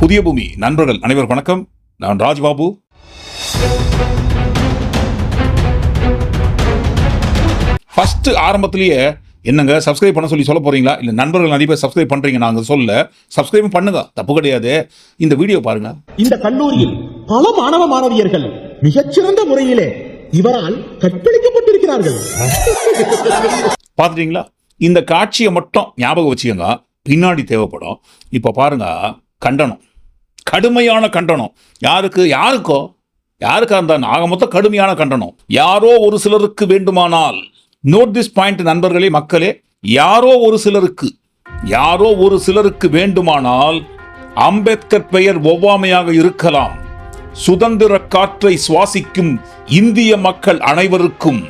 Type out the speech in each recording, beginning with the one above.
புதிய பூமி. நண்பர்கள் அனைவருக்கும் வணக்கம். நான் ராஜ்பாபு. ஃபர்ஸ்ட் ஆரம்பத்திலேயே என்னங்க சப்ஸ்கிரைப் பண்ண சொல்லி சொல்ல போறீங்களா? இல்ல நண்பர்கள் நிறைய பேர் சப்ஸ்கிரைப் பண்றீங்க நாங்க சொல்ல சப்ஸ்கிரைப் பண்ணுங்க. தப்பு கிடையாது. இந்த வீடியோ பாருங்க. இந்த கல்லூரியில் பல மாணவ மாணவியர்கள் மிகச்சிறந்த முறையிலே இவரால் கற்பழிக்கப்பட்டிருக்கிறார்கள். பார்த்துட்டீங்களா? இந்த காட்சியை மட்டும் ஞாபகம் வச்சுக்கோங்க. பின்னாடி தேவைப்படும். இப்போ பாருங்க கண்டனம். கடுமையான கண்டனம். யாருக்கு? யாருக்கோ? யாருக்கா இருந்தா ஆக மொத்தம் கடுமையான கண்டனம். யாரோ ஒரு சிலருக்கு வேண்டுமானால் நோட் திஸ் பாயிண்ட் நண்பர்களே மக்களே யாரோ ஒரு சிலருக்கு யாரோ ஒரு சிலருக்கு வேண்டுமானால் அம்பேத்கர் பெயர் ஒவ்வாமையாக இருக்கலாம். சுதந்திர காற்றை சுவாசிக்கும் இந்திய மக்கள் அனைவருக்கும்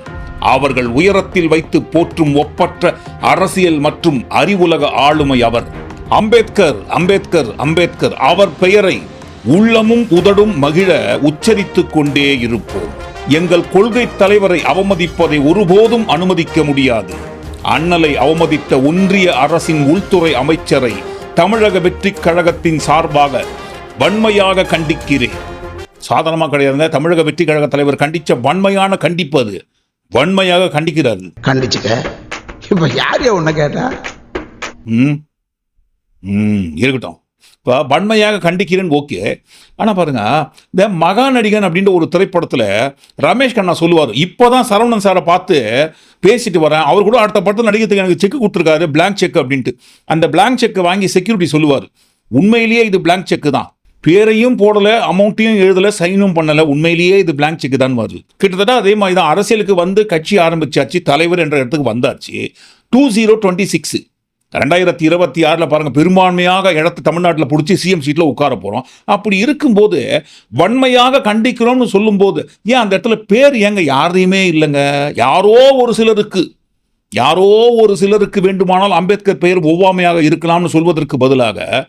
அவர்கள் உயரத்தில் வைத்து போற்றும் ஒப்பற்ற அரசியல் மற்றும் அறிவுலக ஆளுமை அவர். அம்பேத்கர் அம்பேத்கர் அம்பேத்கர் அவர் பெயரை உள்ளமும் உதடும் மகிழ உச்சரித்துக் கொண்டே இருப்போம். எங்கள் கொள்கை தலைவரை அவமதிப்பதை ஒருபோதும் அனுமதிக்க முடியாது. அண்ணலை அவமதித்த ஒன்றிய அரசின் உள்துறை அமைச்சரை தமிழக வெற்றிக் கழகத்தின் சார்பாக வன்மையாக கண்டிக்கிறேன். சாதாரணமா கிடையாதுங்க தமிழக வெற்றி கழக தலைவர் கண்டிச்ச வன்மையான கண்டிப்பு அது. வன்மையாக கண்டிக்கிறாரு. கண்டிச்சுக்க. இப்ப யார் உன்னை கேட்டா? ம்? இருக்கட்டும். இப்போ வன்மையாக கண்டிக்கிறேன்னு ஓகே. ஆனால் பாருங்க இந்த மகா நடிகன் அப்படின்ற ஒரு திரைப்படத்தில் ரமேஷ் கண்ணா சொல்லுவார். இப்போ தான் சரவணன் சாரை பார்த்து பேசிட்டு வரேன். அவர் கூட அடுத்த படத்தில் நடிகத்துக்கு எனக்கு செக் கொடுத்துருக்காரு பிளாங்க் செக் அப்படின்ட்டு. அந்த பிளாங்க் செக்கை வாங்கி செக்யூரிட்டி சொல்லுவார். உண்மையிலேயே இது பிளாங்க் செக்கு தான். பேரையும் போடலை அமௌண்ட்டையும் எழுதலை சைனும் பண்ணலை. உண்மையிலேயே இது பிளாங்க் செக் தான் வருது. கிட்டத்தட்ட அதே மாதிரி தான் அரசியலுக்கு வந்து கட்சி ஆரம்பிச்சாச்சு தலைவர் என்ற இடத்துக்கு வந்தாச்சு. டூ ஜீரோ டுவெண்ட்டி சிக்ஸு ரெண்டாயிரத்தி இருபத்தி ஆறில் பாருங்கள் பெரும்பான்மையாக இடத்து தமிழ்நாட்டில் பிடிச்சி சிஎம் சீட்டில் உட்கார போகிறோம் அப்படி இருக்கும்போது வன்மையாக கண்டிக்கிறோம்னு சொல்லும்போது ஏன் அந்த இடத்துல பேர் ஏங்க யாரையுமே இல்லைங்க? யாரோ ஒரு சிலருக்கு யாரோ ஒரு சிலருக்கு வேண்டுமானால் அம்பேத்கர் பெயர் ஒவ்வாமையாக இருக்கலாம்னு சொல்வதற்கு பதிலாக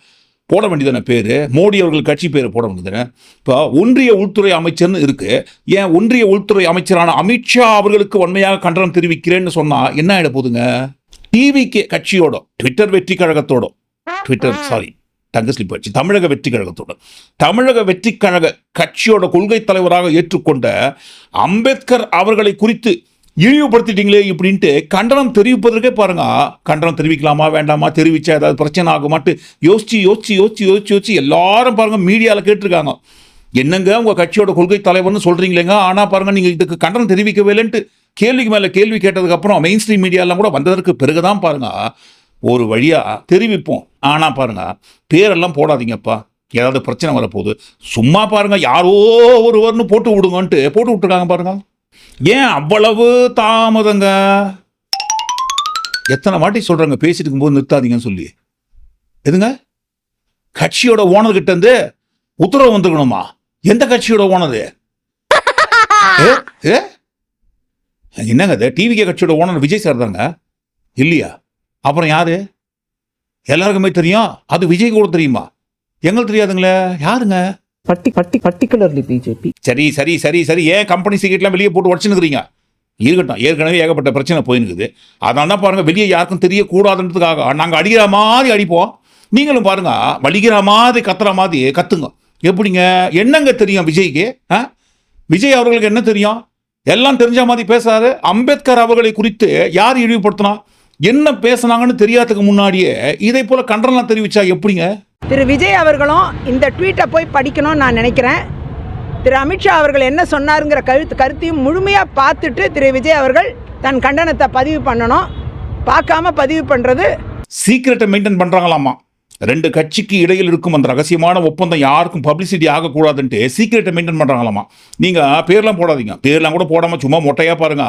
போட வேண்டியதானே பேர்? மோடி அவர்கள் கட்சி பேர் போட வேண்டியதானே? இப்போ ஒன்றிய உள்துறை அமைச்சர்னு இருக்குது ஏன் ஒன்றிய உள்துறை அமைச்சரான அமித்ஷா அவர்களுக்கு வன்மையாக கண்டனம் தெரிவிக்கிறேன்னு சொன்னால் என்ன ஆகிட போகுதுங்க? டிவிகே கட்சியோட ட்விட்டர் வெற்றி கழகத்தோட ட்விட்டர் சாரி தங்க ஸ்லிப் வச்சு தமிழக வெற்றி கழகத்தோட தமிழக வெற்றி கழக கட்சியோட கொள்கை தலைவராக ஏற்றுக்கொண்ட அம்பேத்கர் அவர்களை குறித்து இழிவுபடுத்திட்டீங்களே இப்படின்ட்டு கண்டனம் தெரிவிப்பதற்கே பாருங்க கண்டனம் தெரிவிக்கலாமா வேண்டாமா தெரிவிச்சா ஏதாவது பிரச்சனை ஆகுமாட்டு யோசிச்சு யோசிச்சு யோசிச்சு யோசிச்சு யோசிச்சு எல்லாரும் பாருங்க மீடியாவில் கேட்டிருக்காங்க என்னங்க உங்க கட்சியோட கொள்கை தலைவர்னு சொல்றீங்களேங்க ஆனா பாருங்க நீங்க இதுக்கு கண்டனம் தெரிவிக்கவே இல்லைன்ட்டு கேள்விக்கு மேலே கேள்வி கேட்டதுக்கப்புறம் மெயின் ஸ்ட்ரீம் மீடியாலாம் கூட வந்ததற்கு பிறகுதான் பாருங்கள் ஒரு வழியாக தெரிவிப்போம். ஆனால் பாருங்கள் பேரெல்லாம் போடாதீங்கப்பா. ஏதாவது பிரச்சனை வரப்போகுது. சும்மா பாருங்கள் யாரோ ஒருவர்னு போட்டு விடுங்கன்ட்டு போட்டு விட்டுருக்காங்க பாருங்க. ஏன் அவ்வளவு தாமதங்க? எத்தனை வாட்டி சொல்கிறாங்க பேசிட்டு இருக்கும்போது நிறுத்தாதீங்கன்னு சொல்லி. எதுங்க? கட்சியோட ஓனர் இருந்து உத்தரவு வந்துக்கணுமா எந்த கட்சியோட ஓனர்? ஏ ஏ? என்னங்க அது? டிவிகே கட்சியோட ஓனர் விஜய் சார் தாங்க? இல்லையா? அப்புறம் யாரு? எல்லாருக்குமே தெரியும். அது விஜய் கூட தெரியுமா? எங்களுக்கு தெரியாதுங்களே. யாருங்க? பட்டி பட்டி பர்டிகுலர்லி பிஜேபி சரி சரி சரி சரி. ஏன் கம்பெனி சீக்கிரட்லாம் வெளியே போட்டு உடச்சுனுக்குறீங்க இருக்கட்டும். ஏற்கனவே ஏகப்பட்ட பிரச்சனை போயினுக்குது அதனால தான் பாருங்க வெளியே யாருக்கும் தெரியக்கூடாதுன்றதுக்காக. நாங்கள் அடிக்கிற மாதிரி அடிப்போம். நீங்களும் பாருங்க வலிக்கிற மாதிரி கத்துற மாதிரி கத்துங்க. எப்படிங்க? என்னங்க தெரியும் விஜய்க்கு? ஆ? விஜய் அவர்களுக்கு என்ன தெரியும்? எல்லாம் தெரிஞ்ச மாதிரி பேசாரு அம்பேத்கர் அவர்களை குறித்து யார் இழிவுபடுத்தினா? என்ன பேசுனாங்கன்னு தெரியாததுக்கு முன்னாடியே இதை போல கண்டனம் தெரிவிச்சா எப்படிங்க? திரு விஜய் அவர்களும் இந்த ட்வீட்டை போய் படிக்கணும்னு நான் நினைக்கிறேன். திரு அமித்ஷா அவர்கள் என்ன சொன்னாருங்கிற கருத்து கருத்தையும் முழுமையாக பார்த்துட்டு திரு விஜய் அவர்கள் தன் கண்டனத்தை பதிவு பண்ணணும். பார்க்காம பதிவு பண்ணுறது சீக்கிரட்டை மெயின்டைன் பண்றாங்களாமா? ரெண்டு கட்சிக்கு இடையில் இருக்கும் அந்த ரகசியமான ஒப்பந்தம் யாருக்கும் பப்ளிசிட்டி ஆகக்கூடாதுன்ட்டு சீக்கிரட்டை மெயின்டைன் பண்ணுறாங்களாமா நீங்கள் பேர்லாம் போடாதீங்க. பேர்லாம் கூட போடாமல் சும்மா மொட்டையாக பாருங்க.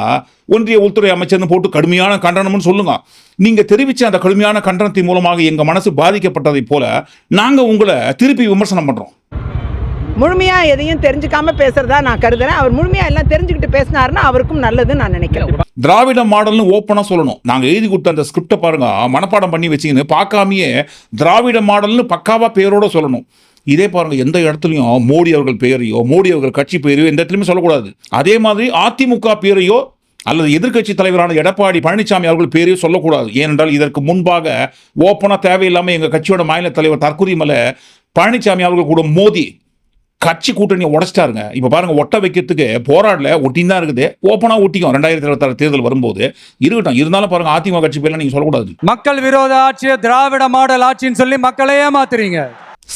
ஒன்றிய உள்துறை அமைச்சர்னு போட்டு கடுமையான கண்டனம்னு சொல்லுங்க. நீங்கள் தெரிவித்த அந்த கடுமையான கண்டனத்தின் மூலமாக எங்கள் மனசு பாதிக்கப்பட்டதை போல நாங்கள் உங்களை திருப்பி விமர்சனம் பண்ணுறோம் முழுமையாக எதையும் தெரிஞ்சுக்காம பேசுகிறதா நான் கருதுறேன். அவர் முழுமையாக எல்லாம் தெரிஞ்சுக்கிட்டு பேசினாருன்னா அவருக்கும் நல்லதுன்னு நான் நினைக்கிறேன். திராவிட மாடல்னு ஓப்பனாக சொல்லணும். நாங்கள் எழுதி கொடுத்த அந்த ஸ்கிரிப்டை பாருங்க. மனப்பாடம் பண்ணி வச்சுக்கின்னு பார்க்காமயே திராவிட மாடல்னு பக்காவா பேரோட சொல்லணும். இதே பாருங்க எந்த இடத்துலையும் மோடி அவர்கள் பெயரையோ மோடி அவர்கள் கட்சி பெயரையோ எந்த இடத்துலையுமே சொல்லக்கூடாது. அதே மாதிரி அதிமுக பேரையோ அல்லது எதிர்க்கட்சி தலைவரான எடப்பாடி பழனிசாமி அவர்கள் பேரையோ சொல்லக்கூடாது. ஏனென்றால் இதற்கு முன்பாக ஓப்பனாக தேவையில்லாமல் எங்கள் கட்சியோட மாநில தலைவர் தற்கொலை மலை பழனிசாமி அவர்கள் கூட மோதி கட்சி கூட்டணியை உடைச்சிட்டாருங்க. இப்போ பாருங்க ஒட்ட வைக்கிறதுக்கு போராடல ஒட்டின்னு தான் இருக்குது. ஓப்பனா ஒட்டிக்கும். ரெண்டாயிரத்தி இருபத்தாறு தேர்தல் வரும்போது. இருக்கட்டும் இருந்தாலும் பாருங்க அதிமுக கட்சி பேர்லாம் நீங்க சொல்லக்கூடாது. மக்கள் விரோத ஆட்சியை திராவிட மாடல் ஆட்சின்னு சொல்லி மக்களை ஏமாத்துறீங்க.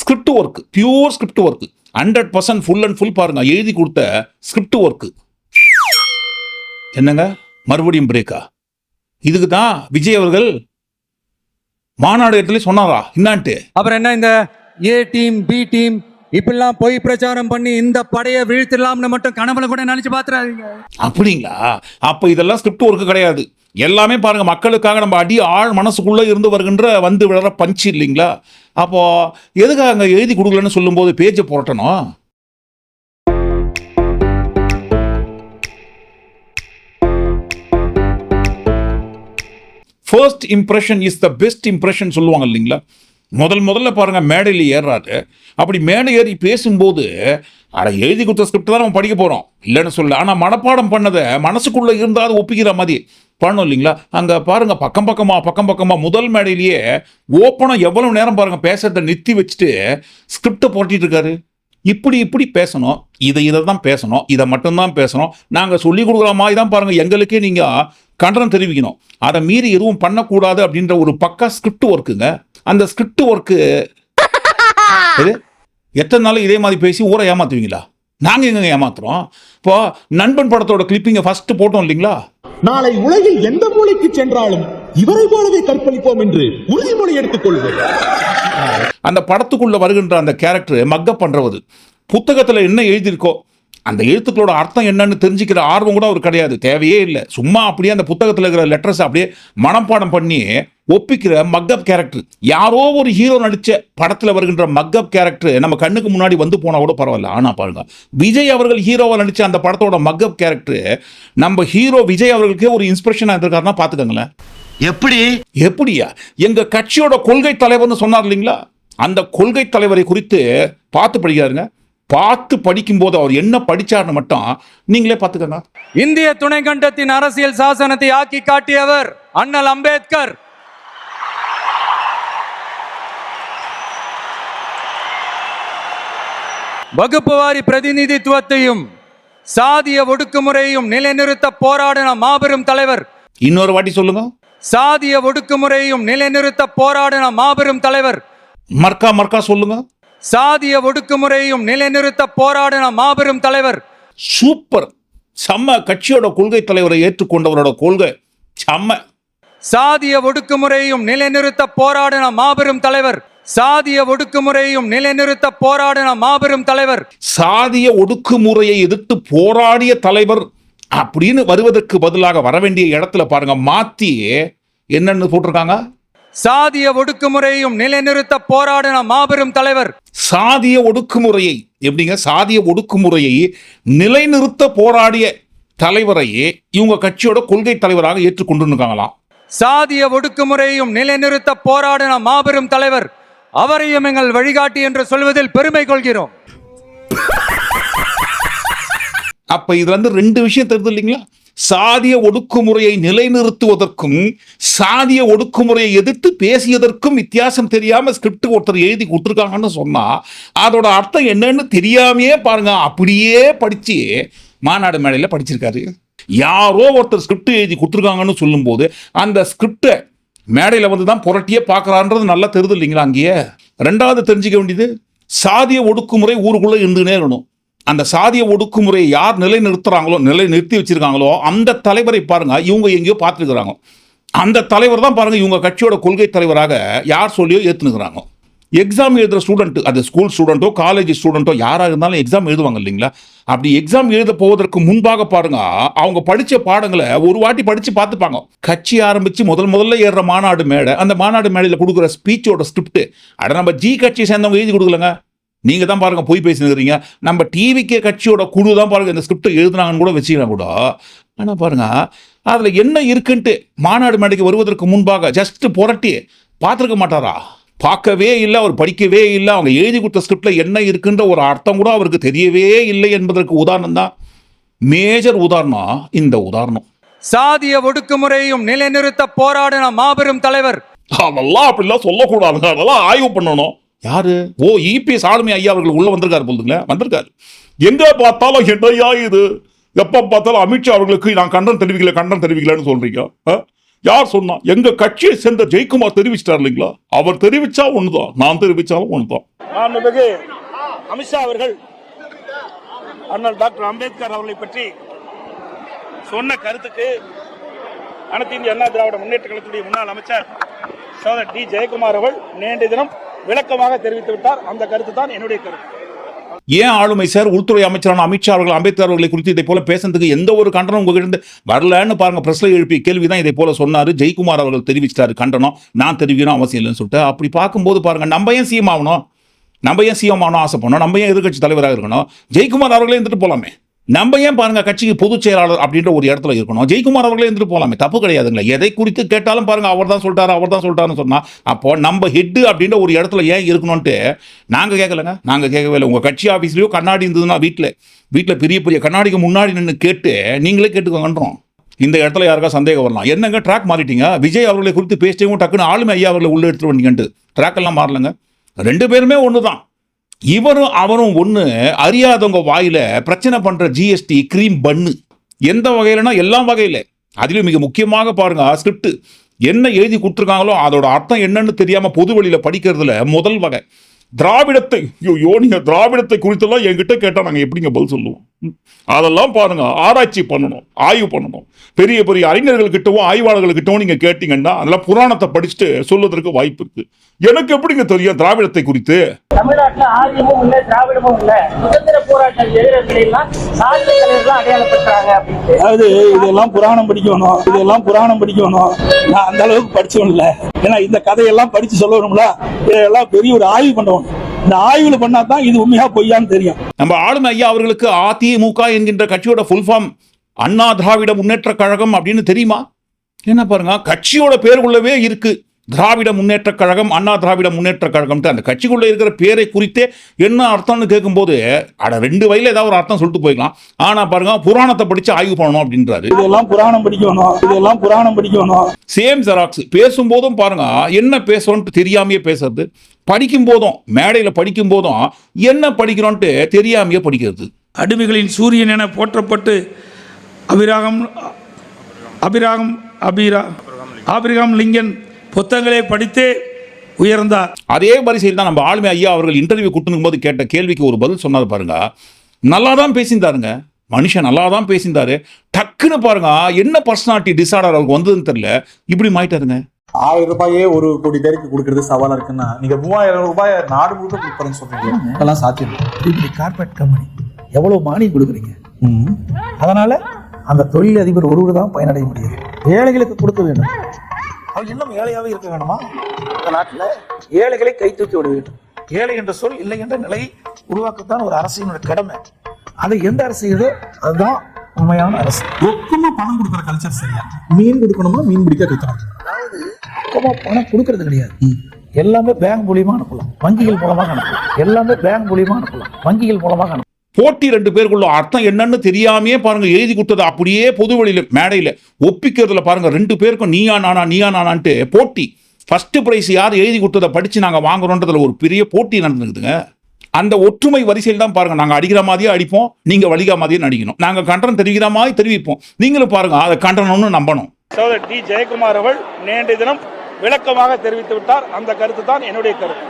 Script work pure script work hundred percent full and full பாருங்க எழுதி கொடுத்த ஸ்கிரிப்ட் ஒர்க் என்னங்க? மறுபடியும் பிரேக்கா இதுக்கு தான் விஜய் அவர்கள் மாநாடு இடத்துல சொன்னாரா? என்னான்ட்டு? அப்புறம் என்ன இந்த ஏ டீம் பி டீம் இப்படிலாம் பொய் பிரச்சாரம் பண்ணி இந்த படையை வீழ்த்திடலாம்னு மட்டும் கனவுல கூட நினைச்சு பாத்துறாதீங்க அப்படிங்களா? அப்ப இதெல்லாம் ஸ்கிரிப்ட் ஒர்க்கு கிடையாது. எல்லாமே பாருங்க மக்களுக்காக நம்ம அடி ஆழ் மனசுக்குள்ள இருந்து வருகின்ற வந்து விழற பஞ்சு இல்லைங்களா? அப்போ எதுக்காக அங்க எழுதி கொடுக்கலன்னு சொல்லும்போது பேஜை புரட்டணும்? First impression is the best impression சொல்லுவாங்க இல்லைங்களா? முதல் முதல்ல பாருங்கள் மேடையில் ஏறுறாரு. அப்படி மேடை ஏறி பேசும்போது அட எழுதி கொடுத்த ஸ்கிரிப்ட் தான் நம்ம படிக்க போகிறோம் இல்லைன்னு சொல்ல ஆனால் மனப்பாடம் பண்ணதை மனசுக்குள்ளே இருந்தால் அது ஒப்பிக்கிற மாதிரி. பண்ணணும் இல்லைங்களா? அங்கே பாருங்கள் பக்கம் பக்கமாக பக்கம் பக்கமாக முதல் மேடையிலேயே ஓப்பனாக எவ்வளோ நேரம் பாருங்கள் பேசுறதை நிறுத்தி வச்சுட்டு ஸ்கிரிப்டை போட்டிட்டு இருக்காரு. இப்படி இப்படி பேசணும். இதை இதை தான் பேசணும். இதை மட்டும்தான் பேசணும். நாங்கள் சொல்லி கொடுக்குற மாதிரி தான் பாருங்கள் எங்களுக்கே நீங்கள் கண்டனம் தெரிவிக்கணும். அதை மீறி எதுவும் பண்ணக்கூடாது அப்படின்ற ஒரு பக்கா ஸ்கிரிப்ட் ஒர்க்குங்க அந்த ஸ்கிரிப்ட் ஒர்க்கு இது? எத்தனை நாள் இதே மாதிரி பேசி ஊரை ஏமாத்துவீங்களா? நாங்கள் எங்க ஏமாத்துறோம்? இப்போ நண்பன் படத்தோட கிளிப்பிங்கை ஃபர்ஸ்ட் போட்டோம் இல்லைங்களா? நாளை உலகில் எந்த மூலைக்கு சென்றாலும் இவரை போலவே கற்பழிப்போம் என்று உறுதிமொழி எடுத்துக் கொள்வோம் அந்த படத்துக்குள்ள வருகின்ற அந்த கேரக்டர் மக்கப் பண்றது புத்தகத்துல என்ன எழுதியிருக்கோ அந்த எழுத்துக்களோட அர்த்தம் என்னன்னு தெரிஞ்சுக்கிற ஆர்வம் கூட அவர் கிடையாது. தேவையே இல்லை. சும்மா அப்படியே அந்த புத்தகத்தில் இருக்கிற லெட்டர்ஸ் அப்படியே மனப்பாடம் பண்ணி ஒப்பிக்கிற மக்கப் கேரக்டர் யாரோ ஒரு ஹீரோ நடிச்ச படத்தில் வருகின்ற மக்கப் கேரக்டர் நம்ம கண்ணுக்கு முன்னாடி வந்து போனா கூட பரவாயில்ல. ஆனா பாருங்க விஜய் அவர்கள் ஹீரோவா நடிச்ச அந்த படத்தோட மக்கப் கேரக்டர் நம்ம ஹீரோ விஜய் அவர்களுக்கே ஒரு இன்ஸ்பிரேஷனாக இருந்திருக்காருன்னா பார்த்துக்கோங்களேன். எப்படி? எப்படியா? எங்க கட்சியோட கொள்கை தலைவர்னு சொன்னார் இல்லைங்களா? அந்த கொள்கை தலைவரை குறித்து பார்த்து படிக்கிறாருங்க. பார்த்து படிக்கும்போது அவர் என்ன படிச்சார்னு மட்டும் நீங்களே பார்த்துக்கோங்க. இந்திய துணைக்கண்டத்தின் அரசியல் சாசனத்தை ஆக்கி காட்டியவர் அண்ணல் அம்பேத்கர். வகுப்பு வாரி பிரதிநிதித்துவத்தையும் சாதிய ஒடுக்குமுறையும் நிலைநிறுத்த போராடின மாபெரும் தலைவர். இன்னொரு வாட்டி சொல்லுங்க. சாதிய ஒடுக்குமுறையும் நிலைநிறுத்த போராடின மாபெரும் தலைவர். மர்க்கா மர்க்கா சொல்லுங்க. சாதிய ஒடுக்குமுறையும் நிலைநிறுத்த போராடின மாபெரும் தலைவர். சூப்பர். செம்ம கட்சியோட கொள்கை தலைவரை ஏற்றுக்கொண்டவரோட கொள்கை செம்ம. சாதிய ஒடுக்குமுறையும் நிலைநிறுத்த போராடின மாபெரும் தலைவர். சாதிய ஒடுக்குமுறையும் நிலைநிறுத்த போராடின மாபெரும் தலைவர். சாதிய ஒடுக்குமுறையை எதிர்த்து போராடிய தலைவர் அப்படின்னு வருவதற்கு பதிலாக வர வேண்டிய இடத்துல பாருங்க மாத்தி என்னன்னு போட்டிருக்காங்க? சாதிய ஒடுக்குமுறையும் நிலைநிறுத்த போராடின மாபெரும் தலைவர். சாதிய ஒடுக்குமுறையை எப்படிங்க? சாதிய ஒடுக்குமுறையை நிலைநிறுத்த போராடிய தலைவரையே இவங்க கட்சியோட கொள்கை தலைவராக ஏற்றுக்கொண்டு இருக்காங்களாம் சாதிய ஒடுக்குமுறையும் நிலைநிறுத்த போராடின மாபெரும் தலைவர். அவரையும் எங்கள் வழிகாட்டி என்று சொல்வதில் பெருமை கொள்கிறோம். அப்ப இதுல இருந்து ரெண்டு விஷயம் தெரியுது இல்லைங்களா? சாதிய ஒடுக்குமுறையை நிலைநிறுத்துவதற்கும் சாதிய ஒடுக்குமுறையை எதிர்த்து பேசியதற்கும் வித்தியாசம் தெரியாம ஸ்கிரிப்ட் ஒருத்தர் எழுதி கொடுத்துருக்காங்கன்னு சொன்னா அதோட அர்த்தம் என்னன்னு தெரியாமையே பாருங்க. அப்படியே படிச்சு மாநாடு மேடையில் படிச்சிருக்காரு. யாரோ ஒருத்தர் ஸ்கிரிப்ட் எழுதி கொடுத்துருக்காங்கன்னு சொல்லும்போது அந்த ஸ்கிரிப்டை மேடையில் வந்து தான் புரட்டியே பார்க்குறான்றது நல்லா தெரியுது இல்லைங்களா அங்கேயே? ரெண்டாவது தெரிஞ்சுக்க வேண்டியது சாதிய ஒடுக்குமுறை ஊருக்குள்ளே இருந்துனே இருக்கணும். அந்த சாதிய ஒடுக்குமுறையை யார் நிலைநிறுத்துறாங்களோ நிலைநிறுத்தி வச்சிருக்காங்களோ அந்த தலைவரை பாருங்க இவங்க எங்கேயோ பார்த்துருக்குறாங்க. அந்த தலைவர் தான் பாருங்க இவங்க கட்சியோட கொள்கை தலைவராக யார் சொல்லியோ ஏற்றுனுக்குறாங்க எக்ஸாம் எழுதுகிற ஸ்டூடெண்ட் அது ஸ்கூல் ஸ்டூடெண்ட்டோ காலேஜ் ஸ்டூடெண்ட்டோ யாராக இருந்தாலும் எக்ஸாம் எழுதுவாங்க இல்லைங்களா? அப்படி எக்ஸாம் எழுத போவதற்கு முன்பாக பாருங்க அவங்க படித்த பாடங்களை ஒரு வாட்டி படித்து பார்த்துப்பாங்க. கட்சி ஆரம்பித்து முதல் முதல்ல ஏறுற மாநாடு மேடை அந்த மாநாடு மேடையில் கொடுக்குற ஸ்பீச்சோட ஸ்கிரிப்ட் அட நம்ம ஜி கட்சி சேர்ந்தவங்க எழுதி கொடுக்கலங்க. நீங்க தான் பாருங்க போய் பேசினுக்கிறீங்க. நம்ம டிவிக்கே கட்சியோட குழு தான் பாருங்க இந்த ஸ்கிரிப்டை எழுதுனாங்கன்னு கூட வச்சுக்கலாம் கூட. ஆனா பாருங்க அதுல என்ன இருக்குன்ட்டு மாநாடு மேடைக்கு வருவதற்கு முன்பாக ஜஸ்ட் புரட்டி பார்த்துருக்க மாட்டாரா? பார்க்கவே இல்லை அவர் படிக்கவே இல்லை அவங்க எழுதி கொடுத்த ஸ்கிரிப்ட்ல என்ன இருக்குன்ற ஒரு அர்த்தம் கூட அவருக்கு தெரியவே இல்லை என்பதற்கு உதாரணம் தான் மேஜர் உதாரணம் இந்த உதாரணம். சாதிய ஒடுக்குமுறையும் நிலைநிறுத்த போராடின மாபெரும் தலைவர். அதெல்லாம் அப்படிலாம் சொல்லக்கூடாதுங்க அதெல்லாம் ஆய்வு பண்ணணும். யாரு? ஓ இபிஎஸ் ஆளுமை ஐயா அவர்கள் உள்ள வந்திருக்காரு போதுங்களே வந்திருக்காரு. எங்க பார்த்தாலும் என்னையா இது? எப்ப பார்த்தாலும் அமித்ஷா அவர்களுக்கு நான் கண்டனம் தெரிவிக்கல கண்டனம் தெரிவிக்கலன்னு சொல்றீங்க. யார் சொன்னா எங்க கட்சியை சேர்ந்த ஜெயக்குமார் தெரிவிச்சிட்டார் இல்லைங்களா? அவர் தெரிவிச்சா ஒண்ணுதான் நான் தெரிவிச்சாலும் ஒண்ணுதான். அமித்ஷா அவர்கள் அண்ணல் டாக்டர் அம்பேத்கர் அவர்களை பற்றி சொன்ன கருத்துக்கு அனைத்து இந்திய அண்ணா திராவிட முன்னேற்ற கழகத்துடைய முன்னாள் அமைச்சர் சோதர் டி. ஜெயக்குமார் அவர்கள் நேற்றைய தினம் விளக்கமாக தெரிவித்து விட்டார் அந்த கருத்து தான் என்னுடைய கருத்து. ஏன் ஆளுமை சார்? உள்துறை அமைச்சரான அமித்ஷா அவர்கள் அம்பேத்கர் அவர்களை குறித்து இதை போல பேசுறதுக்கு எந்த ஒரு கண்டனம் உங்ககிட்ட வரலன்னு பாருங்க. பிரஸ்ல எழுப்பிய கேள்வி தான் இதை போல சொன்னாரு. ஜெய்குமார் அவர்கள் தெரிவிச்சிட்டாரு கண்டனம். நான் தெரிவிக்கணும் அவசியம் இல்லைன்னு சொல்லிட்டு அப்படி பார்க்கும்போது பாருங்க நம்ம ஏன் சிஎம் ஆகணும்? நம்ம ஏன் சிஎம் ஆகணும் ஆசைப்படணும்? நம்ம ஏன் எதிர்கட்சி தலைவராக இருக்கணும்? ஜெய்குமார் அவர்களே இருந்துட்டு போலாமே. நம்ம ஏன் பாருங்க கட்சிக்கு பொதுச் செயலாளர் அப்படின்ற ஒரு இடத்துல இருக்கணும்? ஜெயக்குமார் அவர்களே இருந்துட்டு போகலாமே தப்பு கிடையாதுங்களா. எதை குறித்து கேட்டாலும் பாருங்க அவர் தான் சொல்லிட்டாரு அவர் தான் சொல்லிட்டாருன்னு சொன்னா அப்போ நம்ம ஹெட்டு அப்படின்ற ஒரு இடத்துல ஏன் இருக்கணும்ட்டு நாங்கள் கேட்கலங்க நாங்கள் கேட்கவே இல்லை. உங்கள் கட்சி ஆஃபீஸ்லேயோ கண்ணாடி இருந்ததுன்னா வீட்டில் வீட்டில் பெரிய பெரிய கண்ணாடிக்கு முன்னாடி நின்று கேட்டு நீங்களே கேட்டுக்கோங்கன்றோம். இந்த இடத்துல யாருக்கா சந்தேகம் வரலாம்? என்னங்க ட்ராக் மாறிட்டீங்க? விஜய் அவர்களை குறித்து பேசிட்டேவும் டக்குன்னு ஆளுமை ஐயா அவர்களை உள்ள எடுத்துட்டு வந்தீங்கன்ட்டு. ட்ராக் எல்லாம் மாறலங்க. ரெண்டு பேருமே ஒன்று தான் இவரும் அவரும் ஒன்று அறியாதவங்க வாயில் பிரச்சனை பண்ணுற ஜிஎஸ்டி க்ரீம் பன்னு எந்த வகையிலனா எல்லா வகையில். அதிலும் மிக முக்கியமாக பாருங்க ஸ்கிரிப்ட் என்ன எழுதி கொடுத்துருக்காங்களோ அதோட அர்த்தம் என்னன்னு தெரியாமல் பொது வழியில் படிக்கிறதுல முதல் வகை. திராவிடத்தை ஐயோ நீங்கள் திராவிடத்தை குறித்தெல்லாம் என்கிட்ட கேட்டால் நாங்கள் எப்படிங்க பதில் சொல்லுவோம்? அதெல்லாம் பாருங்க ஆராய்ச்சி பண்ணணும் ஆய்வு பண்ணணும். பெரிய பெரிய அறிஞர்கள்கிட்டவும் ஆய்வாளர்கள்கிட்டவும் நீங்க கேட்டீங்கன்னா அதெல்லாம் புராணத்தை படிச்சுட்டு சொல்வதற்கு வாய்ப்பு இருக்கு. எனக்கு எப்படிங்க தெரியும் திராவிடத்தை குறித்து? தமிழ்நாட்டுல ஆரியமும் இல்ல திராவிடமும் இல்ல. சுதந்திர போராட்ட வீரர்கள் எல்லாம் சாதி தலைவர்கள் அடையாளப்படுத்துறாங்க அப்படின்னு அதாவது இதெல்லாம் புராணம் படிக்கணும் இதெல்லாம் புராணம் படிக்கணும். நான் அந்த அளவுக்கு படிச்சவன் இல்ல. ஏன்னா இந்த கதையெல்லாம் படிச்சு சொல்லணும்ல இதெல்லாம் பெரிய ஒரு ஆய்வு பண்ணணும். இந்த ஆய்வுல பண்ணா தான் இது உண்மையா பொய்யான்னு தெரியும். நம்ம ஆளுமை ஐயா அவர்களுக்கு அதிமுக என்கின்ற கட்சியோட ஃபுல் ஃபார்ம் அண்ணா திராவிட முன்னேற்ற கழகம் அப்படின்னு தெரியுமா? என்ன பாருங்க கட்சியோட பேருக்குள்ளவே இருக்கு. திராவிட முன்னேற்ற கழகம் அண்ணா திராவிட முன்னேற்ற கழகம்ட்டு அந்த கட்சிக்குள்ள இருக்கிற பேரை குறித்தே என்ன அர்த்தம்னு கேட்கும்போது அட ரெண்டு வயல ஏதாவது ஒரு அர்த்தம் சொல்லிட்டு போய்க்கலாம். ஆனா பாருங்க புராணத்தை படிச்சு ஆய்வு பண்ணணும் அப்படின்றாரு. இதெல்லாம் புராணம் படிக்கணும் இதெல்லாம் புராணம் படிக்கணும் சேம் ஜெராக்ஸ். பேசும்போதும் பாருங்க என்ன பேசுறோன்ட்டு தெரியாமையே பேசுறது. படிக்கும் போதும் மேடையில படிக்கும் போதும் என்ன படிக்கிறோன்ட்டு தெரியாமையே படிக்கிறது. அடிமைகளின் சூரியன் என போற்றப்பட்டு அபிராகம் அபிராகம் அபிரா ஆபிரகாம் லிங்கன் புத்தகங்களை படித்தே உயர்ந்தார். அதே வரிசையில் தான் நம்ம ஆளுமை ஐயா அவர்கள் இன்டர்வியூ கூட்டணும் போது கேட்ட கேள்விக்கு ஒரு பதில் சொன்னார் பாருங்க. நல்லா தான் பேசியிருந்தாருங்க. மனுஷன் நல்லா தான் பேசியிருந்தாரு. டக்குன்னு பாருங்க என்ன பர்சனாலிட்டி டிசார்டர் அவருக்கு வந்ததுன்னு தெரியல. இப்படி மாயிட்டாருங்க ஆயிரம் ரூபாயே ஒரு கோடி பேருக்கு கொடுக்கறது சவாலா இருக்குன்னா நீங்க மூவாயிரம் ரூபாய் நாடு முழுக்க கொடுப்பறேன்னு சொல்றீங்க. அதெல்லாம் சாத்தியம் இப்படி கார்பரேட் கம்பெனி எவ்வளவு மானியம் கொடுக்குறீங்க? அதனால அந்த தொழில் அதிபர் ஒருவர் தான் பயனடைய முடியும். ஏழைகளுக்கு கொடுக்க வேண்டும். அவர் இன்னும் ஏழையாவே இருக்க வேணுமா இந்த நாட்டில் ஏழைகளை கை தூக்கி விட வேண்டும் ஏழை என்ற சொல் இல்லை என்ற நிலையை உருவாக்கத்தான் ஒரு அரசினுடைய கடமை. அதை எந்த அரசு செய்யுதோ அதுதான் உண்மையான அரசு. ரொக்கமா பணம் கொடுக்குற கல்ச்சர் சரியா? மீன் கொடுக்கணுமா மீன் பிடிக்க கத்துக்கணும் அதாவது ரொக்கமா பணம் கொடுக்கறது கிடையாது. எல்லாமே பேங்க் மூலியமா அனுப்பலாம். வங்கிகள் மூலமாக அனுப்பலாம். எல்லாமே பேங்க் மூலியமா அனுப்பலாம். வங்கிகள் மூலமாக அனுப்பலாம். போட்டி ரெண்டு பேருக்குள்ள அர்த்தம் என்னன்னு தெரியாமையே பாருங்க எழுதி கொடுத்தது அப்படியே பொதுவெளியில் மேடையில். ஒப்பிக்கிறதுல பாருங்க ரெண்டு பேருக்கும் நீயா நானா நீயா நானான்ட்டு போட்டி. ஃபர்ஸ்ட் ப்ரைஸ் யார் எழுதி கொடுத்ததை படித்து நாங்கள் வாங்குறோன்றதுல ஒரு பெரிய போட்டி நடந்துக்குதுங்க. அந்த ஒற்றுமை வரிசையில் தான் பாருங்க நாங்கள் அடிக்கிற மாதிரியே அடிப்போம் நீங்கள் வலிகா மாதிரியே நடிக்கணும். நாங்கள் கண்டனம் தெரிவிக்கிற மாதிரி தெரிவிப்போம். நீங்களும் பாருங்க அதை கண்டனம்னு நம்பணும். சோதர் டி. ஜெயக்குமார் அவர்கள் நேற்றைய தினம் விளக்கமாக தெரிவித்து விட்டார். அந்த கருத்து தான் என்னுடைய கருத்து.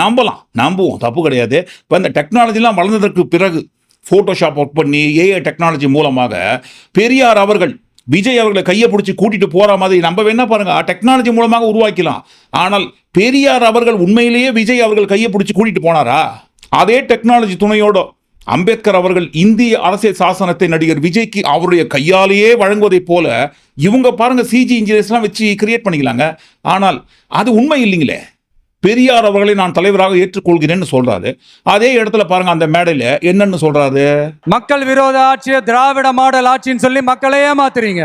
நம்பலாம் நம்புவோம் தப்பு கிடையாது. இப்போ இந்த டெக்னாலஜிலாம் வளர்ந்ததற்கு பிறகு ஃபோட்டோஷாப் ஒர்க் பண்ணி ஏஐ டெக்னாலஜி மூலமாக பெரியார் அவர்கள் விஜய் அவர்களை கையை பிடிச்சி கூட்டிட்டு போகிற மாதிரி நம்ம வேணா பாருங்க. டெக்னாலஜி மூலமாக உருவாக்கலாம். ஆனால் பெரியார் அவர்கள் உண்மையிலேயே விஜய் அவர்கள் கையை பிடிச்சி கூட்டிட்டு போனாரா? அதே டெக்னாலஜி துணையோட அம்பேத்கர் அவர்கள் இந்திய அரசியல் சாசனத்தை நடிகர் விஜய்க்கு அவருடைய கையாலேயே வழங்குவதைப் போல இவங்க பாருங்க சிஜி இன்ஜினியர்ஸ்லாம் வச்சு கிரியேட் பண்ணிக்கலாங்க. ஆனால் அது உண்மை இல்லைங்களே. பெரியார் அவர்களை நான் தலைவராக ஏற்றுக்கொள்கிறேன்னு சொல்றாரு. அதே இடத்துல பாருங்க அந்த மேடையில என்னன்னு சொல்றாரு? மக்கள் விரோத ஆட்சியை திராவிட மாடல் ஆட்சின்னு சொல்லி மக்களே ஏமாத்துறீங்க.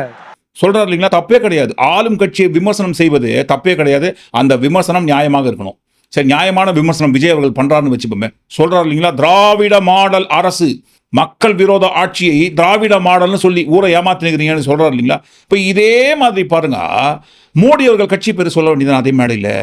சொல்றாரு இல்லைங்களா? தப்பே கிடையாது. ஆளும் கட்சியை விமர்சனம் செய்வது தப்பே கிடையாது. அந்த விமர்சனம் நியாயமாக இருக்கணும். சரி நியாயமான விமர்சனம் விஜய் அவர்கள் பண்றாருன்னு வச்சுப்போமே சொல்றாரு இல்லைங்களா? திராவிட மாடல் அரசு மக்கள் விரோத ஆட்சியை திராவிட மாடல்னு சொல்லி ஊரை ஏமாத்தினுக்கிறீங்கன்னு சொல்றாரு இல்லைங்களா? இப்போ இதே மாதிரி பாருங்க மோடி அவர்கள் கட்சி பேர் சொல்ல வேண்டியது அதே மேடையில்.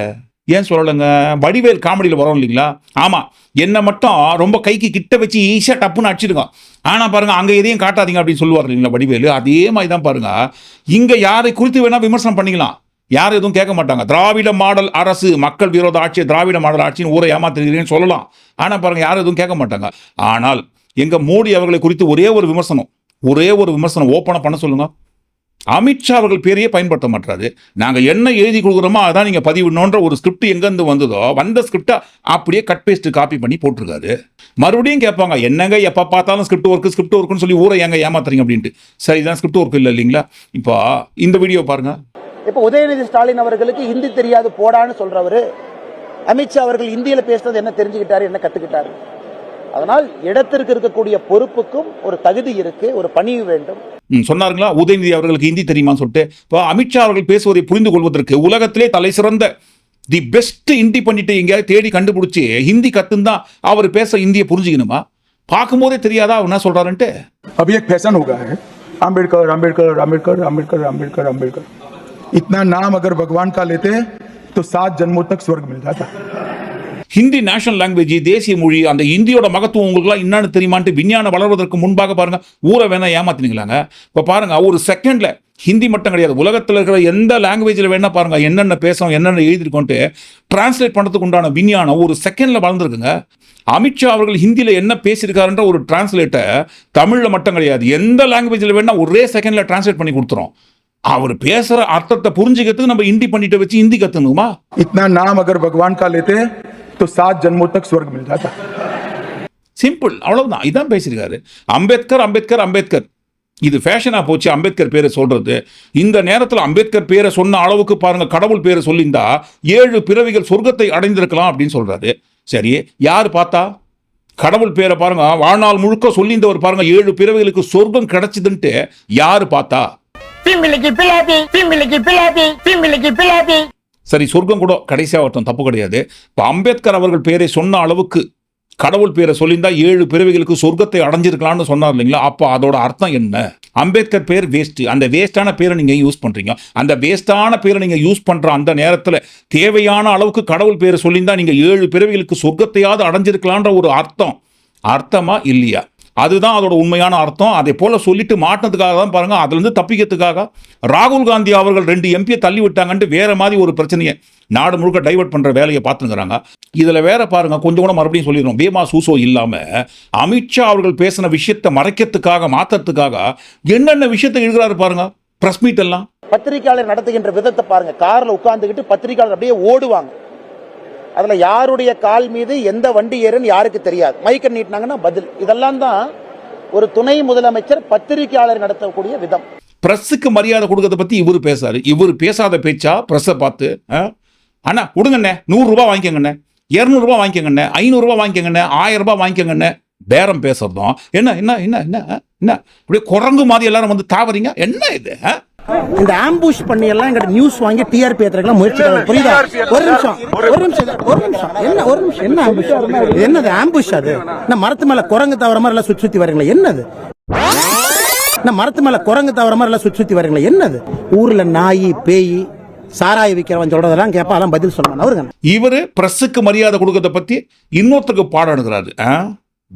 ஏன் சொல்லலைங்க? வடிவேல் காமெடியில் வரோம் இல்லைங்களா? ஆமாம் என்னை மட்டும் ரொம்ப கைக்கு கிட்ட வச்சு ஈஸியாக டப்புன்னு அடிச்சிருக்கோம் ஆனால் பாருங்கள் அங்கே எதையும் காட்டாதீங்க அப்படின்னு சொல்லுவார் இல்லைங்களா வடிவேலு? அதே மாதிரி தான் பாருங்கள் இங்கே யாரை குறித்து வேணால் விமர்சனம் பண்ணிக்கலாம். யாரும் எதுவும் கேட்க மாட்டாங்க. திராவிட மாடல் அரசு மக்கள் விரோத ஆட்சி திராவிட மாடல் ஆட்சின்னு ஊரை ஏமாத்துறீங்கன்னு சொல்லலாம். ஆனால் பாருங்கள் யாரும் எதுவும் கேட்க மாட்டாங்க. ஆனால் எங்கள் மோடி அவர்களை குறித்து ஒரே ஒரு விமர்சனம் ஒரே ஒரு விமர்சனம் ஓப்பனாக பண்ண சொல்லுங்கள் அமித்ஷா அவர்கள் பேரையே பயன்படுத்த மாட்டாரு. நாங்க என்ன எழுதி கொடுக்குறோமோ அதான் நீங்க பதிவுனோன்ற ஒரு ஸ்கிரிப்ட் எங்கேருந்து வந்ததோ வந்த ஸ்கிரிப்டை அப்படியே கட் பேஸ்ட் காப்பி பண்ணி போட்டிருக்காரு. மறுபடியும் கேட்பாங்க என்னங்க எப்போ பார்த்தாலும் ஸ்கிரிப்ட் ஒர்க்கு ஸ்கிரிப்ட் ஒர்க்குன்னு சொல்லி ஊரை எங்க ஏமாத்துறீங்க? அப்படின்ட்டு. சரி இதான் ஸ்கிரிப்ட் ஒர்க் இல்லை இல்லைங்களா? இப்போ இந்த வீடியோ பாருங்க. இப்போ உதயநிதி ஸ்டாலின் அவர்களுக்கு ஹிந்தி தெரியாது போடான்னு சொல்றவரு. அமித்ஷா அவர்கள் இந்தியில பேசுறது என்ன தெரிஞ்சுக்கிட்டாரு என்ன கத்துக்கிட்டாரு? அதனால் இடத்திற்கு இருக்கக்கூடிய பொறுப்புக்கும் ஒரு தகுதி இருக்கு ஒரு பணிவு வேண்டும் ம், சொன்னாருங்களா உதயநிதி அவர்களுக்கு ஹிந்தி தெரியுமான்னு சொல்லிட்டு இப்போ அமித்ஷா அவர்கள் பேசுவதை புரிந்து கொள்வதற்கு உலகத்திலே தலை சிறந்த தி பெஸ்ட் ஹிந்தி பண்ணிட்டு எங்கேயாவது தேடி கண்டுபிடிச்சி ஹிந்தி கத்துந்தான் அவர் பேச ஹிந்தியை புரிஞ்சுக்கணுமா பார்க்கும்போதே தெரியாதா அவர் என்ன சொல்றாருன்ட்டு अभी एक फैशन हो गया है अम्बेडकर अम्बेडकर अम्बेडकर अम्बेडकर अम्बेडकर अम्बेडकर इतना नाम अगर भगवान का लेते तो सात जन्मों तक स्वर्ग मिल जाता ஹிந்தி நேஷனல் லாங்குவேஜ் தேசிய மொழி அந்த இந்தியோட மகத்துவம் உங்களுக்குலாம் என்னன்னு தெரியுமான்ட்டு விஞ்ஞானம் வளர்வதற்கு முன்பாக பாருங்கள் ஊரை வேணா ஏமாத்தினீங்களாங்க. இப்போ பாருங்கள் ஒரு செகண்ட்ல ஹிந்தி மட்டும் கிடையாது உலகத்தில் இருக்கிற எந்த லாங்குவேஜில் வேணா பாருங்கள் என்னென்ன பேசும் என்னென்ன எழுதிருக்கோன்ட்டு டிரான்ஸ்லேட் பண்ணுறதுக்குண்டான விஞ்ஞானம் ஒரு செகண்டில் வளர்ந்துருக்குங்க. அமித்ஷா அவர்கள் ஹிந்தியில் என்ன பேசியிருக்காருன்ற ஒரு டிரான்ஸ்லேட்டை தமிழில் மட்டும் கிடையாது எந்த லாங்குவேஜில் வேணால் ஒரே செகண்டில் டிரான்ஸ்லேட் பண்ணி கொடுத்துரும். அவர் பேசுகிற அர்த்தத்தை புரிஞ்சுக்கிறதுக்கு நம்ம ஹிந்தி பண்ணிட்டு வச்சு ஹிந்தி கற்றுணுமா இத்தனா நாம் பகவான் கா तो सात जन्मों तक स्वर्ग मिल जाता சிம்பிள் அவ்வளவுதான் இதான் பேசியிருக்காரு அம்பேத்கர் அம்பேத்கர் அம்பேத்கர் இது ஃபேஷனா போச்சு அம்பேத்கர் பேரை சொல்றது இந்த நேரத்தில் அம்பேத்கர் பேரை சொன்ன அளவுக்கு பாருங்க கடவுள் பேரை சொல்லியிருந்தா ஏழு பிறவிகள் சொர்க்கத்தை அடைந்திருக்கலாம் அப்படின்னு சொல்றாரு சரி யார் பார்த்தா கடவுள் பேரை பாருங்க வாழ்நாள் முழுக்க சொல்லியிருந்தவர் பாருங்க ஏழு பிறவிகளுக்கு சொர்க்கம் கிடைச்சதுன்ட்டு யாரு பார்த்தா பிம்பிளிக்கு பிளாபி பிம்பிளிக்கு பிளாபி பிம்பிளிக்கு பிளாபி சரி சொர்க்கம் கூட கடைசியாக ஒருத்தன் தப்பு கிடையாது. இப்போ அம்பேத்கர் அவர்கள் பேரை சொன்ன அளவுக்கு கடவுள் பேரை சொல்லியிருந்தா ஏழு பிறவிகளுக்கு சொர்க்கத்தை அடைஞ்சிருக்கலாம்னு சொன்னார் இல்லைங்களா? அப்போ அதோட அர்த்தம் என்ன? அம்பேத்கர் பேர் வேஸ்ட். அந்த வேஸ்டான பேரை நீங்கள் யூஸ் பண்ணுறீங்க அந்த வேஸ்டான பேரை நீங்கள் யூஸ் பண்ணுற அந்த நேரத்தில் தேவையான அளவுக்கு கடவுள் பேரை சொல்லியிருந்தா நீங்கள் ஏழு பிறவிகளுக்கு சொர்க்கத்தையாவது அடைஞ்சிருக்கலான்ற ஒரு அர்த்தம். அர்த்தமா இல்லையா? அதுதான் அதோட உண்மையான அர்த்தம். அதே போல் சொல்லிட்டு மாட்டினதுக்காக தான் பாருங்கள் அதுலேருந்து தப்பிக்கிறதுக்காக ராகுல் காந்தி அவர்கள் ரெண்டு எம்பியை தள்ளி விட்டாங்கன்ட்டு வேறு மாதிரி ஒரு பிரச்சனையை நாடு முழுக்க டைவர்ட் பண்ணுற வேலையை பார்த்துங்கிறாங்க இதில் வேற பாருங்க கொஞ்சம் கூட மறுபடியும் சொல்லிடுறோம். பேமா சூசோ இல்லாமல் அமித்ஷா அவர்கள் பேசின விஷயத்தை மறைக்கிறதுக்காக மாற்றுறதுக்காக என்னென்ன விஷயத்தை எழுதுறாரு பாருங்க ப்ரெஸ் மீட் எல்லாம். பத்திரிகையாளர் நடத்துகின்ற விதத்தை பாருங்க காரில் உட்காந்துக்கிட்டு பத்திரிகையாளர் அப்படியே ஓடுவாங்க. அதில் யாருடைய கால் மீது எந்த வண்டி ஏறுன்னு யாருக்கு தெரியாது. மைக்கை நீட்டினாங்கன்னா பதில். இதெல்லாம் தான் ஒரு துணை முதலமைச்சர் பத்திரிகையாளர் நடத்தக்கூடிய விதம். பிரஸுக்கு மரியாதை கொடுக்கறத பத்தி இவர் பேசாரு. இவர் பேசாத பேச்சா ப்ரெஸ்ஸை பார்த்து ஆ? அண்ணா விடுங்கண்ணே நூறுரூபா வாங்கிக்கோங்கண்ணே. இரநூறுபா வாங்கிக்கோங்கண்ணே. ஐநூறுரூபா வாங்கிக்கோங்கண்ணே. ஆயிரம் ரூபாய் வாங்கிக்கோங்கண்ணே. பேரம் பேசுறதும். என்ன என்ன என்ன என்ன ஆ? என்ன? அப்படியே குரங்கு மாதிரி எல்லாரும் வந்து தாவறீங்க? என்ன இது ஆ? இந்த ஆம்புஷ் பண்ணி எல்லாம் எங்கிட்ட நியூஸ் வாங்கி டிஆர்பி ஏத்துறதுக்கு முயற்சி. புரியுதா? ஒரு நிமிஷம் ஒரு நிமிஷம் ஒரு நிமிஷம். என்ன ஒரு நிமிஷம் என்ன ஆம்புஷ் என்னது ஆம்புஷ் அது? என்ன மரத்து மேல குரங்கு தவற மாதிரி எல்லாம் சுத்தி சுத்தி வரீங்களா என்னது? என்ன மரத்து மேல குரங்கு தவற மாதிரி எல்லாம் சுத்தி சுத்தி வரீங்களா என்னது? ஊர்ல நாய் பேய் சாராய விக்கிறவன் சொல்றதெல்லாம் கேப்பா அதெல்லாம் பதில் சொல்லணும். அவருங்க இவரு பிரஸ்ஸுக்கு மரியாதை கொடுக்கறத பத்தி இன்னொருத்தருக்கு பாடம் ஆ?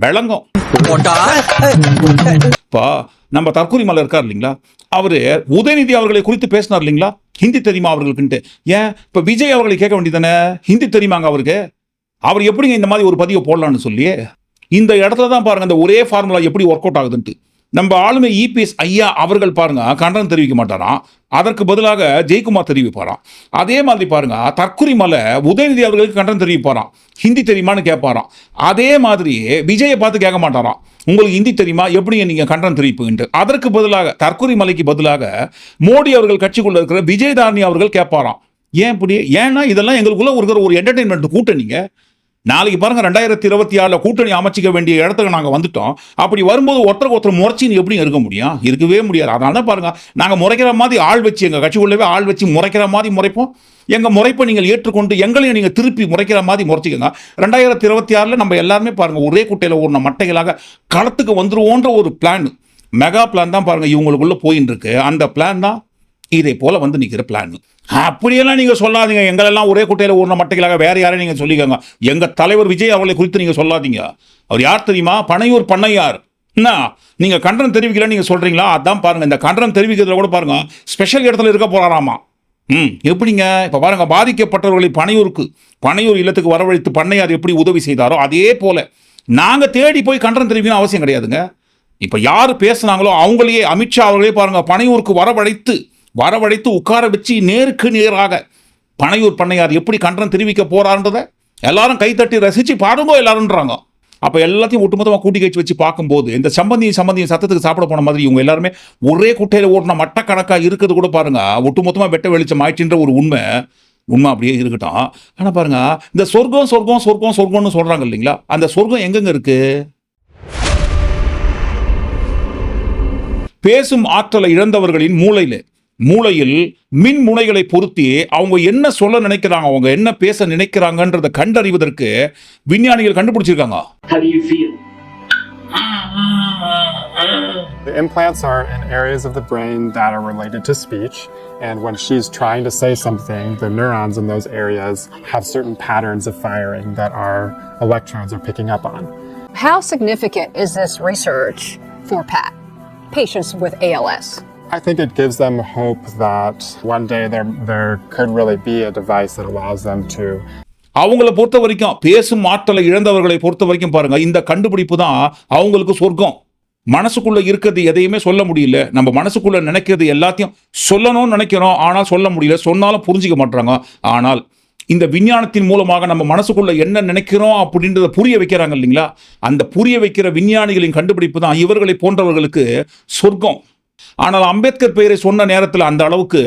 விளங்கும். இப்போ நம்ம தற்கொலை மலை இருக்கார் இல்லைங்களா? அவரு உதயநிதி அவர்களை குறித்து பேசினார் இல்லைங்களா? ஹிந்தி தெரியுமா அவர்களுக்குன்ட்டு. ஏன்? இப்போ விஜய் அவர்களை கேட்க வேண்டியதானே ஹிந்தி தெரியுமாங்க அவருக்கு? அவர் எப்படிங்க இந்த மாதிரி ஒரு பதிவை போடலான்னு சொல்லி இந்த இடத்துல தான் பாருங்க அந்த ஒரே ஃபார்முலா எப்படி ஒர்க் அவுட் ஆகுதுன்ட்டு. நம்ம ஆளுமை இபிஎஸ் ஐயா அவர்கள் பாருங்க கண்டனம் தெரிவிக்க மாட்டாராம். அதற்கு பதிலாக ஜெயக்குமார் தெரிவிப்பாராம். அதே மாதிரி பாருங்க தற்குறி மலை உதயநிதி அவர்களுக்கு கண்டனம் தெரிவிப்பாராம். ஹிந்தி தெரியுமான்னு கேட்பாராம். அதே மாதிரி விஜயை பார்த்து கேட்க மாட்டாராம். உங்களுக்கு ஹிந்தி தெரியுமா? எப்படி நீங்கள் கண்டனம் தெரிவிப்புன்ட்டு அதற்கு பதிலாக தற்குறி மலைக்கு பதிலாக மோடி அவர்கள் கட்சிக்குள்ள இருக்கிற விஜயதாரணி அவர்கள் கேட்பாராம். ஏன் இப்படி? ஏன்னா இதெல்லாம் எங்களுக்குள்ள இருக்கிற ஒரு என்டர்டைன்மெண்ட் கூட்டணிங்க. நாளைக்கு பாருங்க ரெண்டாயிரத்தி இருபத்தி ஆறுல கூட்டணி அமைச்சிக்க வேண்டிய இடத்துக்கு நாங்கள் வந்துட்டோம். அப்படி வரும்போது ஒருத்தருக்கு ஒருத்தர் முறைச்சின்னு எப்படி இருக்க முடியும்? இருக்கவே முடியாது. அதனால தான் பாருங்க நாங்கள் முறைக்கிற மாதிரி ஆள் வச்சு எங்கள் கட்சிக்குள்ளவே ஆள் வச்சு முறைக்கிற மாதிரி முறைப்போம். எங்கள் முறைப்பை நீங்கள் ஏற்றுக்கொண்டு எங்களையும் நீங்கள் திருப்பி முறைக்கிற மாதிரி முறைச்சிக்கோங்க. ரெண்டாயிரத்தி இருபத்தி ஆறில் நம்ம எல்லாருமே பாருங்கள் ஒரே குட்டையில் ஓடின மட்டைகளாக களத்துக்கு வந்துருவோன்ற ஒரு பிளான் மெகா பிளான் தான் பாருங்கள் இவங்களுக்குள்ளே போயின்னு இருக்கு. அந்த பிளான் தான் இதை போல வந்து நிற்கிற பிளான் அப்படியெல்லாம் நீங்கள் சொல்லாதீங்க. எங்களெல்லாம் ஒரே குட்டையில் ஊர்ன மட்டைகளாக வேறு யாரையும் நீங்கள் சொல்லிக்கோங்க. எங்கள் தலைவர் விஜய் அவர்களை குறித்து நீங்கள் சொல்லாதீங்க. அவர் யார் தெரியுமா? பனையூர் பண்ணையார். என்ன? நீங்கள் கண்டனம் தெரிவிக்கலன்னு நீங்கள் சொல்கிறீங்களா அதான் பாருங்கள் இந்த கண்டனம் தெரிவிக்கிறதுல கூட பாருங்கள் ஸ்பெஷல் இடத்துல இருக்க போகிறாராமா ம் எப்படிங்க? இப்போ பாருங்கள் பாதிக்கப்பட்டவர்களை பனையூருக்கு பனையூர் இல்லத்துக்கு வரவழைத்து பண்ணையார் எப்படி உதவி செய்தாரோ அதே போல் நாங்கள் தேடி போய் கண்டனம் தெரிவிக்கணும் அவசியம் கிடையாதுங்க. இப்போ யார் பேசுனாங்களோ அவங்களையே அமித்ஷா அவர்களே பாருங்கள் பனையூருக்கு வரவழைத்து வரவழைத்து உட்கார வச்சு நேருக்கு நேராக பனையூர் பண்ணையார் எப்படி கண்டனம் தெரிவிக்க போகிறாருன்றதை எல்லாரும் கைத்தட்டி ரசித்து பாருங்க எல்லாருன்றாங்க. அப்போ எல்லாத்தையும் ஒட்டுமொத்தமாக கூட்டி கழிச்சு வச்சு பார்க்கும்போது இந்த சம்பந்தியும் சம்பந்தியும் சத்தத்துக்கு சாப்பிட போன மாதிரி இவங்க எல்லாருமே ஒரே குட்டையில் ஓட்டின மட்டக்கணக்காக இருக்கிறது கூட பாருங்க. ஒட்டுமொத்தமாக வெட்ட வெளிச்சம் ஆயிடுச்சுன்ற ஒரு உண்மை உண்மை அப்படியே இருக்கட்டும். ஆனால் பாருங்க இந்த சொர்க்கம் சொர்க்கம் சொர்க்கம் சொர்க்கம்னு சொல்கிறாங்க இல்லைங்களா? அந்த சொர்க்கம் எங்கெங்க இருக்கு? பேசும் ஆற்றலை இழந்தவர்களின் மூளையில். மூளையில் மின் முனைகளை பொருத்தி அவங்க என்ன சொல்ல நினைக்கிறாங்க அவங்க என்ன பேச நினைக்கிறாங்கன்றதை கண்டறிவதற்கு விஞ்ஞானிகள் கண்டுபிடிச்சிருக்காங்க How do you feel? The implants are in areas of the brain that are related to speech. And when she's trying to say something, the neurons in those areas have certain patterns of firing that our electrodes are picking up on. How significant is this research for Pat, patients with ALS? I think it gives them hope that one day there, there could really be a device that allows them to அவங்கள பொறுத்த வரைக்கும் பேசும் ஆற்றலை இழந்தவர்களை பொறுத்த வரைக்கும் பாருங்க இந்த கண்டுபிடிப்பு தான் அவங்களுக்கு சொர்க்கம். மனசுக்குள்ள இருக்கிறது எதையுமே சொல்ல முடியல. நம்ம மனசுக்குள்ள நினைக்கிறது எல்லாத்தையும் சொல்லணும்னு நினைக்கிறோம் ஆனால் சொல்ல முடியல. சொன்னாலும் புரிஞ்சிக்க மாட்டாங்க ஆனால் இந்த விஞ்ஞானத்தின் மூலமாக நம்ம மனசுக்குள்ள என்ன நினைக்கிறோம் அப்படின்றத புரிய வைக்கிறாங்க இல்லைங்களா? அந்த புரிய வைக்கிற விஞ்ஞானிகளின் கண்டுபிடிப்பு தான் இவர்களை போன்றவர்களுக்கு சொர்க்கம். ஆனால் அம்பேத்கர் பெயரை சொன்ன நேரத்தில் அந்த அளவுக்கு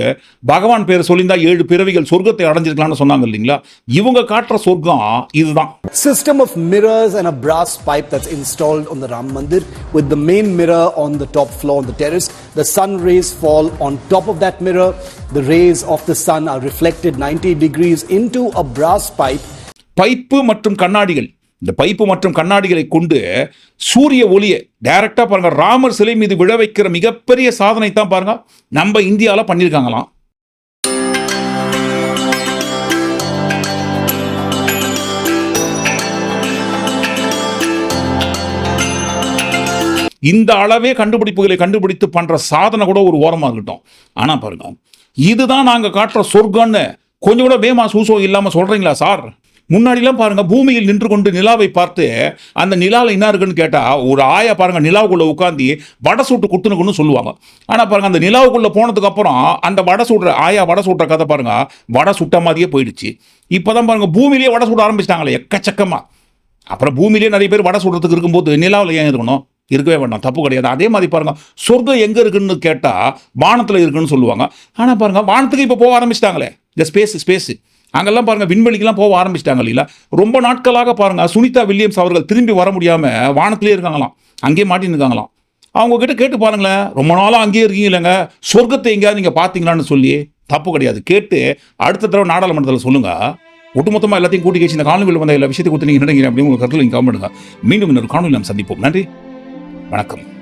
பகவான் பெயரை சொல்லியிருந்தா ஏழு பிறவிகள் சொர்க்கத்தை அடைஞ்சிருக்கலாம்னு சொன்னாங்க இல்லைங்களா இவங்க காட்டுற சொர்க்கம் இதுதான் System of mirrors and a brass pipe that's installed on the Ram Mandir with the main mirror on the top floor on the terrace. The sun rays fall on top of that mirror. The rays of the sun are reflected 90 degrees into a brass pipe pipe மற்றும் கண்ணாடிகள் இந்த pipe மற்றும் கண்ணாடிகளை கொண்டு சூரிய ஒளியை டைரக்டா பாருங்க ராமர் சிலை மீது விழ வைக்கிற மிகப்பெரிய சாதனை தான் பாருங்க நம்ம இந்தியாவில் பண்ணியிருக்காங்களாம் இந்த அளவே கண்டுபிடிப்புகளை கண்டுபிடித்து பண்ற சாதனை கூட ஒரு ஓரமா இருக்கட்டும். ஆனா பாருங்க இதுதான் நாங்கள் காட்டுற சொர்க்கம்னு கொஞ்சம் கூட வேமா சூசோ இல்லாமல் சொல்றீங்களா சார்? முன்னாடிலாம் பாருங்கள் பூமியில் நின்று கொண்டு நிலாவை பார்த்து அந்த நிலாவில் என்ன இருக்குன்னு கேட்டால் ஒரு ஆயா பாருங்க நிலாவுக்குள்ளே உட்காந்து வடை சுட்டு குத்துனுக்குன்னு சொல்லுவாங்க. ஆனால் பாருங்கள் அந்த நிலாவுக்குள்ளே போனதுக்கப்புறம் அந்த வடை சுடுற ஆயா வடை சுடுற கதை பாருங்க வடை சுட்ட மாதிரியே போயிடுச்சு. இப்போ தான் பாருங்கள் பூமியிலேயே வடை சுட ஆரம்பிச்சிட்டாங்களே எக்கச்சக்கமாக அப்புறம் பூமியிலேயே நிறைய பேர் வடை சுடுறதுக்கு இருக்கும்போது நிலாவில் ஏன் இருக்கணும்? இருக்கவே வேண்டாம் தப்பு கிடையாது. அதே மாதிரி பாருங்கள் சொர்க்கம் எங்கே இருக்குன்னு கேட்டால் வானத்தில் இருக்குன்னு சொல்லுவாங்க. ஆனால் பாருங்கள் வானத்துக்கு இப்போ போக ஆரம்பிச்சிட்டாங்களே இந்த ஸ்பேஸ் ஸ்பேஸ் அங்கெல்லாம் பாருங்க விண்வெளிக்கெல்லாம் போக ஆரம்பிச்சிட்டாங்க இல்லைங்களா ரொம்ப நாட்களாக பாருங்க சுனிதா வில்லியம்ஸ் அவர்கள் திரும்பி வர முடியாமல் வானத்திலே இருக்காங்களாம். அங்கேயே மாட்டின்னு இருக்காங்களாம் அவங்கக்கிட்ட கேட்டு பாருங்களேன் ரொம்ப நாளாக அங்கேயே இருக்கீங்க இல்லைங்க சொர்க்கத்தை எங்கேயாவது நீங்கள் பார்த்தீங்களான்னு சொல்லி தப்பு கிடையாது. கேட்டு அடுத்த தடவை நாடாளுமன்றத்தில் சொல்லுங்கள் ஒட்டுமொத்தமாக எல்லாத்தையும் கூட்டி கழிச்சு இந்த காணொலியில் வந்த எல்லா விஷயத்தை கொடுத்து நீங்கள் நினைக்கிறீங்க அப்படின்னு உங்கள் கருத்தில் நீங்கள் காமெடுங்க மீண்டும் இன்னொரு காணொலி நாம் சந்திப்போம். நன்றி. வணக்கம்.